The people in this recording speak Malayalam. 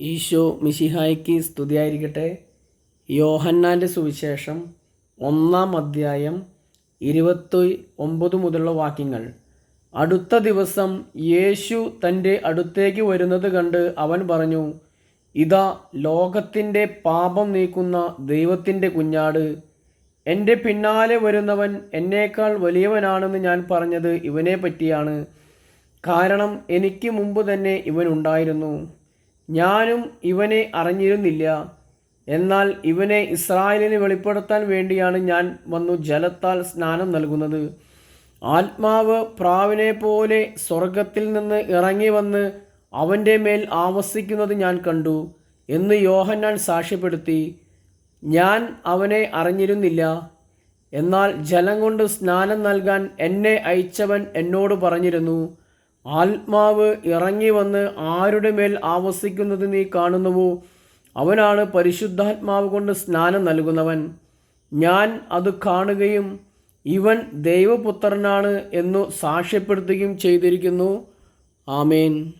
ഈശോ മിശിഹായ്ക്ക് സ്തുതിയായിരിക്കട്ടെ. യോഹന്നാന്റെ സുവിശേഷം ഒന്നാം അധ്യായം ഇരുപത്തി ഒമ്പത് മുതലുള്ള വാക്യങ്ങൾ. അടുത്ത ദിവസം യേശു തന്റെ അടുത്തേക്ക് വരുന്നത് കണ്ട് അവൻ പറഞ്ഞു ഇതാ ലോകത്തിന്റെ പാപം നീക്കുന്ന ദൈവത്തിന്റെ കുഞ്ഞാട്. എന്റെ പിന്നാലെ വരുന്നവൻ എന്നേക്കാൾ വലിയവനാണെന്ന് ഞാൻ പറഞ്ഞത് ഇവനെ പറ്റിയാണ് കാരണം എനിക്ക് മുമ്പ് തന്നെ ഇവൻ ഉണ്ടായിരുന്നു. ഞാനും ഇവനെ അറിഞ്ഞിരുന്നില്ല. എന്നാൽ ഇവനെ ഇസ്രായേലിന് വെളിപ്പെടുത്താൻ വേണ്ടിയാണ് ഞാൻ വന്നു ജലത്താൽ സ്നാനം നൽകുന്നത്. ആത്മാവ് പ്രാവിനെ പോലെ സ്വർഗത്തിൽ നിന്ന് ഇറങ്ങി വന്ന് അവന്റെ മേൽ ആവസിക്കുന്നത് ഞാൻ കണ്ടു എന്ന് യോഹന്നാൻ സാക്ഷ്യപ്പെടുത്തി. ഞാൻ അവനെ അറിഞ്ഞിരുന്നില്ല. എന്നാൽ ജലം കൊണ്ട് സ്നാനം നൽകാൻ എന്നെ അയച്ചവൻ എന്നോട് പറഞ്ഞിരുന്നു. ആത്മാവ് ഇറങ്ങി വന്ന് ആരുടെ മേൽ ആവസിക്കുന്നത് നീ കാണുന്നുവോ? അവനാണ് പരിശുദ്ധാത്മാവ് കൊണ്ട് സ്നാനം നൽകുന്നവൻ. ഞാൻ അത് കാണുകയും ഇവൻ ദൈവപുത്രനാണ് എന്നു സാക്ഷ്യപ്പെടുത്തുകയും ചെയ്തിരിക്കുന്നു. ആമേൻ.